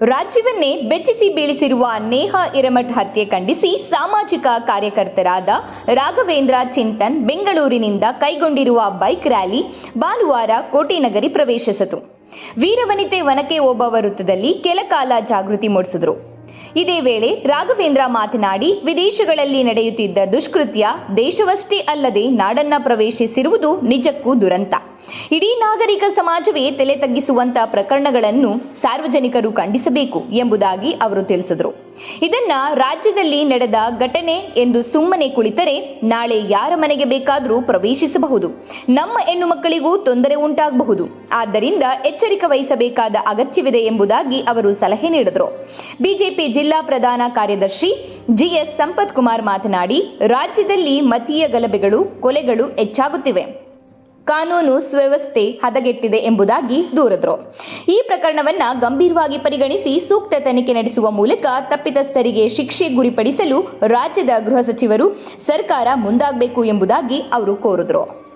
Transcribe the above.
ರಾಜ್ಯವನ್ನೇ ಬೆಚ್ಚಿಸಿ ಬೀಳಿಸಿರುವ ನೇಹಾ ಹಿರೇಮಠ್ ಹತ್ಯೆ ಖಂಡಿಸಿ ಸಾಮಾಜಿಕ ಕಾರ್ಯಕರ್ತರಾದ ರಾಘವೇಂದ್ರ ಚಿಂತನ್ ಬೆಂಗಳೂರಿನಿಂದ ಕೈಗೊಂಡಿರುವ ಬೈಕ್ ರ್ಯಾಲಿ ಭಾನುವಾರ ಕೋಟೆನಗರಿ ಪ್ರವೇಶಿಸಿತು. ವೀರವನಿತೆ ವನಕೆ ಓಬವ್ವ ವೃತ್ತದಲ್ಲಿ ಕೆಲ ಕಾಲ ಜಾಗೃತಿ ಮೂಡಿಸಿದರು. ಇದೇ ವೇಳೆ ರಾಘವೇಂದ್ರ ಮಾತನಾಡಿ, ವಿದೇಶಗಳಲ್ಲಿ ನಡೆಯುತ್ತಿದ್ದ ದುಷ್ಕೃತ್ಯ ದೇಶವಷ್ಟೇ ಅಲ್ಲದೆ ನಾಡನ್ನ ಪ್ರವೇಶಿಸಿರುವುದು ನಿಜಕ್ಕೂ ದುರಂತ. ಇಡೀ ನಾಗರಿಕ ಸಮಾಜವೇ ತಲೆ ತಗ್ಗಿಸುವಂತ ಪ್ರಕರಣಗಳನ್ನು ಸಾರ್ವಜನಿಕರು ಖಂಡಿಸಬೇಕು ಎಂಬುದಾಗಿ ಅವರು ತಿಳಿಸಿದರು. ಇದನ್ನ ರಾಜ್ಯದಲ್ಲಿ ನಡೆದ ಘಟನೆ ಎಂದು ಸುಮ್ಮನೆ ಕುಳಿತರೆ ನಾಳೆ ಯಾರ ಮನೆಗೆ ಬೇಕಾದರೂ ಪ್ರವೇಶಿಸಬಹುದು. ನಮ್ಮ ಹೆಣ್ಣು ಮಕ್ಕಳಿಗೂ ತೊಂದರೆ ಉಂಟಾಗಬಹುದು. ಆದ್ದರಿಂದ ಎಚ್ಚರಿಕೆ ವಹಿಸಬೇಕಾದ ಅಗತ್ಯವಿದೆ ಎಂಬುದಾಗಿ ಅವರು ಸಲಹೆ ನೀಡಿದರು. ಬಿಜೆಪಿ ಜಿಲ್ಲಾ ಪ್ರಧಾನ ಕಾರ್ಯದರ್ಶಿ ಜಿಎಸ್ ಸಂಪತ್ ಕುಮಾರ್ ಮಾತನಾಡಿ, ರಾಜ್ಯದಲ್ಲಿ ಮತೀಯ ಗಲಭೆಗಳು, ಕೊಲೆಗಳು ಹೆಚ್ಚಾಗುತ್ತಿವೆ. ಕಾನೂನು ಸುವ್ಯವಸ್ಥೆ ಹದಗೆಟ್ಟಿದೆ ಎಂಬುದಾಗಿ ದೂರಿದ್ರು. ಈ ಪ್ರಕರಣವನ್ನ ಗಂಭೀರವಾಗಿ ಪರಿಗಣಿಸಿ ಸೂಕ್ತ ತನಿಖೆ ನಡೆಸುವ ಮೂಲಕ ತಪ್ಪಿತಸ್ಥರಿಗೆ ಶಿಕ್ಷೆ ಗುರಿಪಡಿಸಲು ರಾಜ್ಯದ ಗೃಹ ಸಚಿವರು ಸರ್ಕಾರ ಮುಂದಾಗಬೇಕು ಎಂಬುದಾಗಿ ಅವರು ಕೋರಿದ್ರು.